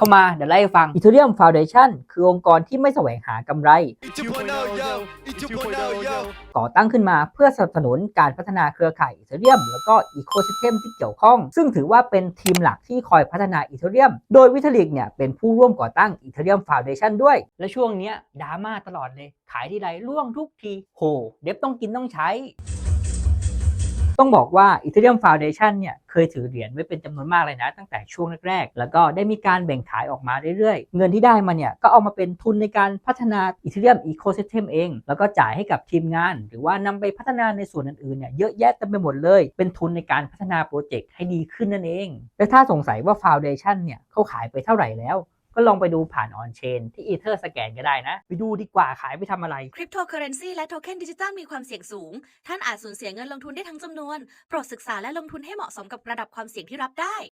เข้ามาเดี๋ยวไล่ให้ฟัง Ethereum Foundation คือองค์กรที่ไม่แสวงหากำไร2.0 yo, 2.0 yo. ก่อตั้งขึ้นมาเพื่อสนับสนุนการพัฒนาเครือข่ายอีเทเรียมแล้วก็อีโค y ิสเ m ที่เกี่ยวข้อง ซึ่งถือว่าเป็นทีมหลักที่คอยพัฒนาอีเทเรียมโดยวิทลิกเนี่ยเป็นผู้ร่วมก่อตั้งอีเทเรียมฟ u n เดชันด้วย และช่วงเนี้ยดราม่าตลอดเลย ขายทีไรร่วงทุกทีโหเดฟต้องกินต้องใช้ ต้องบอกว่า Ethereum Foundation เนี่ยเคยถือเหรียญไว้เป็นจำนวนมากเลยนะ ตั้งแต่ช่วงแรกๆ แล้วก็ได้มีการแบ่งขายออกมาเรื่อยๆ เงินที่ได้มาเนี่ยก็เอามาเป็นทุนในการพัฒนา Ethereum Ecosystem เอง แล้วก็จ่ายให้กับทีมงาน หรือว่านำไปพัฒนาในส่วนอื่นๆเนี่ยเยอะแยะเต็มไปหมดเลย เป็นทุนในการพัฒนาโปรเจกต์ให้ดีขึ้นนั่นเอง และถ้าสงสัยว่า Foundation เนี่ยเขาขายไปเท่าไหร่แล้ว ก็ลองไปดูผ่านออนเชนที่อีเธอร์สแกนก็ได้นะ ไปดูดีกว่าขายไปทำอะไรคริปโตเคอเรนซีและโทเค็นดิจิตอลมีความเสี่ยงสูง ท่านอาจสูญเสียเงินลงทุนได้ทั้งจำนวน โปรดศึกษาและลงทุนให้เหมาะสมกับระดับความเสี่ยงที่รับได้